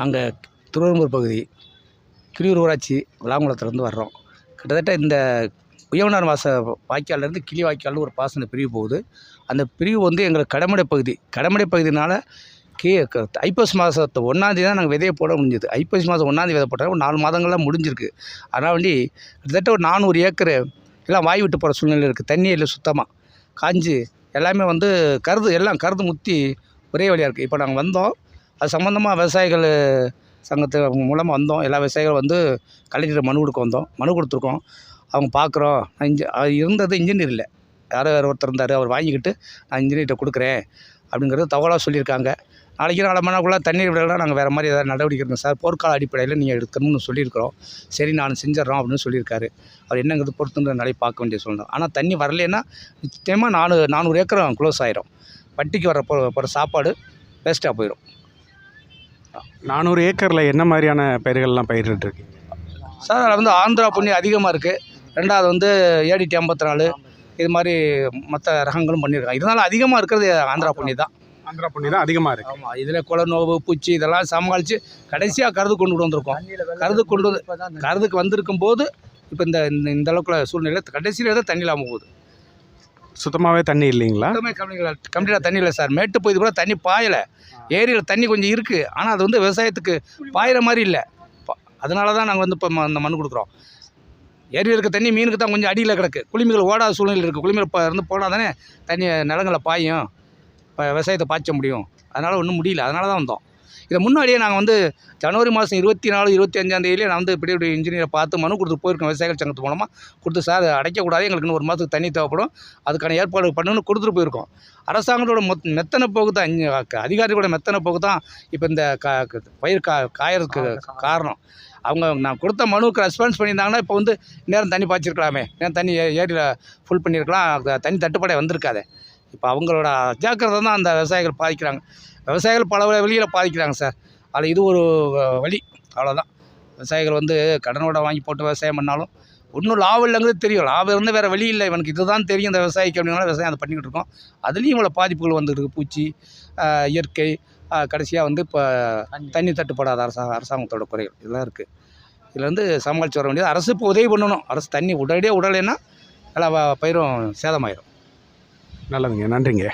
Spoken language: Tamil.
அங்கே திருவெரும்பூர் பகுதி கிளியூர் ஊராட்சி விளாங்குளத்துலேருந்து வர்றோம். கிட்டத்தட்ட இந்த உயவனார் வாச வாய்க்கால்லேருந்து கிளி வாய்க்கால்னு ஒரு பாசன பிரிவு போகுது. அந்த பிரிவு வந்து எங்களுக்கு கடமடை பகுதி. கடமடை பகுதினால் கீ க- ஐப்பசி மாதத்தை ஒன்றாந்தேதி தான் நாங்கள் விதையை போட முடிஞ்சது. ஐப்பசி மாதம் ஒன்றாந்தேதி விதை போட்டால் ஒரு நாலு மாதங்கள்லாம் முடிஞ்சிருக்கு. அதனால் வேண்டி கிட்டத்தட்ட ஒரு நானூறு ஏக்கர் எல்லாம் வாய் விட்டு போகிற சூழ்நிலை இருக்குது தண்ணியே இல்லை சுத்தமாக காஞ்சி எல்லாமே வந்து கருது எல்லாம் கருது முத்தி ஒரே வழியாக இருக்குது இப்போ நாங்கள் வந்தோம். அது சம்மந்தமாக விவசாயிகள் சங்கத்து மூலமாக வந்தோம். எல்லா விவசாயிகளும் வந்து கலெக்டர் மனு கொடுக்க வந்தோம். மனு கொடுத்துருக்கோம். அவங்க பார்க்குறோம் நான் இன்ஜி அது இருந்தது இன்ஜினியர் இல்லை. யாரோ வேறு ஒருத்தர் இருந்தார். அவர் வாங்கிக்கிட்டு நான் இன்ஜினியர்கிட்ட கொடுக்குறேன் அப்படிங்கிறது தகவலாக சொல்லியிருக்காங்க. நாளைக்கு நாலு மணிக்குள்ளே தண்ணீர் விடலாம் நாங்கள் வேறு மாதிரி ஏதாவது நடவடிக்கை எடுக்கணும் சார். போர்க்கால அடிப்படையில் நீங்கள் எடுக்கணும்னு சொல்லியிருக்கிறோம். சரி நான் செஞ்சிடறோம் அப்படின்னு சொல்லியிருக்காரு. அவர் என்னங்கிறது பொறுத்துன்ற நிலையை பார்க்க வேண்டிய சொல்லணும் ஆனால் தண்ணி வரலன்னா நிச்சயமாக நானூறு நானூறு ஏக்கரும் க்ளோஸ் ஆகிரும் வட்டிக்கு வர போகிற சாப்பாடு வேஸ்ட்டாக போயிடும் நானூறு ஏக்கரில் என்ன மாதிரியான பயிர்கள்லாம் பயிரிட்டுருக்கீங்க? சார் அதில் வந்து ஆந்திரா புண்ணி அதிகமாக இருக்குது ரெண்டாவது வந்து ஏடிடி ஐம்பத்தி நாலு இது மாதிரி மற்ற ரகங்களும் பண்ணியிருக்காங்க. இதனால் அதிகமாக இருக்கிறது ஆந்திரா புண்ணி தான். ஆந்திரா பண்ணி தான் அதிகமாக இருக்குது ஆமாம் இதில் குலை நோவு பூச்சி இதெல்லாம் சமாளித்து கடைசியாக கருது கொண்டு வந்திருக்கோம். கருது கொண்டு வந்து கருதுக்கு வந்திருக்கும் போது இப்போ இந்த இந்த- அளவுக்குள்ள சூழ்நிலை கடைசியில் தான் தண்ணி இல்லாமல் போகுது. சுத்தமாகவே தண்ணி இல்லைங்களா? சுத்தமே கம்ப்ளீட் கம்ப்ளீட்டாக தண்ணி இல்லை சார். மேட்டு பகுதி கூட தண்ணி பாயலை. ஏரியில் தண்ணி கொஞ்சம் இருக்குது ஆனால் அது வந்து விவசாயத்துக்கு பாயிற மாதிரி இல்லை. அதனால தான் நாங்கள் வந்து இப்போ ம- இந்த மண் கொடுக்குறோம். ஏரியில் இருக்க தண்ணி மீனுக்கு தான் கொஞ்சம் அடியில் கிடக்கு. குளிமிகள் ஓடாத சூழ்நிலை இருக்குது குளிமிகள் இப்போ இருந்து போனால் தானே தண்ணி நிலங்களை பாயும். இப்போ விவசாயத்தை பாய்ச்ச முடியும். அதனால் ஒன்றும் முடியல. அதனால தான் வந்தோம். இதை முன்னாடியே நாங்கள் வந்து ஜனவரி மாதம் இருபத்தி நாலு இருபத்தி அஞ்சாம் தேதியிலே நான் வந்து இப்படி இப்படி இன்ஜினியரை பார்த்து மனு கொடுத்து போயிருக்கேன் விவசாயிகள் சங்கத்து மூலமாக கொடுத்து சார் அடைக்கக்கூடாது. எங்களுக்கு இன்னும் ஒரு மாதத்துக்கு தண்ணி தேவைப்படும். அதுக்கான ஏற்பாடு பண்ணணும்னு கொடுத்துட்டு போயிருக்கோம். அரசாங்கத்தோட மொத் மெத்தனை போக்கு தான். அதிகாரிகளோட மெத்தனை போக்கு தான் இப்போ இந்த கா பயிர் கா காயறதுக்கு காரணம் அவங்க நான் கொடுத்த மனுவுக்கு ரெஸ்பான்ஸ் பண்ணியிருந்தாங்கன்னா இப்போ வந்து நேரம் தண்ணி பாய்ச்சிருக்கலாமே. நேரம் தண்ணி ஏரியில் ஃபுல் பண்ணியிருக்கலாம். தண்ணி தட்டுப்பாடே வந்திருக்காதே. இப்போ அவங்களோட அஜாக்கிரதை தான் அந்த விவசாயிகள் பாதிக்கிறாங்க. விவசாயிகள் பல வழியில் பாதிக்கிறாங்க சார். அதில் இது ஒரு வழி. அவ்வளோதான் விவசாயிகள் வந்து கடனோட வாங்கி போட்டு விவசாயம் பண்ணாலும் ஒன்றும் லாபம் இல்லைங்கிறது தெரியும். லாபம் இருந்தால் வேறு வழி இல்லை. இவனுக்கு இதுதான் தெரியும் இந்த விவசாயிக்கு அப்படினால விவசாயம் அதை பண்ணிக்கிட்டு இருக்கோம். அதுலேயும் இவ்வளோ பாதிப்புகள் வந்துட்டு இருக்கு. பூச்சி இயற்கை கடைசியாக வந்து இப்போ தண்ணி. தட்டுப்படாத அரசாங்க அரசாங்கத்தோட குறைகள். இதெல்லாம் இருக்குது இதில் வந்து சமாளித்து வர வேண்டியது அரசு இப்போ உதவி பண்ணணும். அரசு தண்ணி உடனடியாக விடலைன்னா எல்லா வ- பயிரும் சேதமாயிரும். நல்லதுங்க. நன்றிங்க.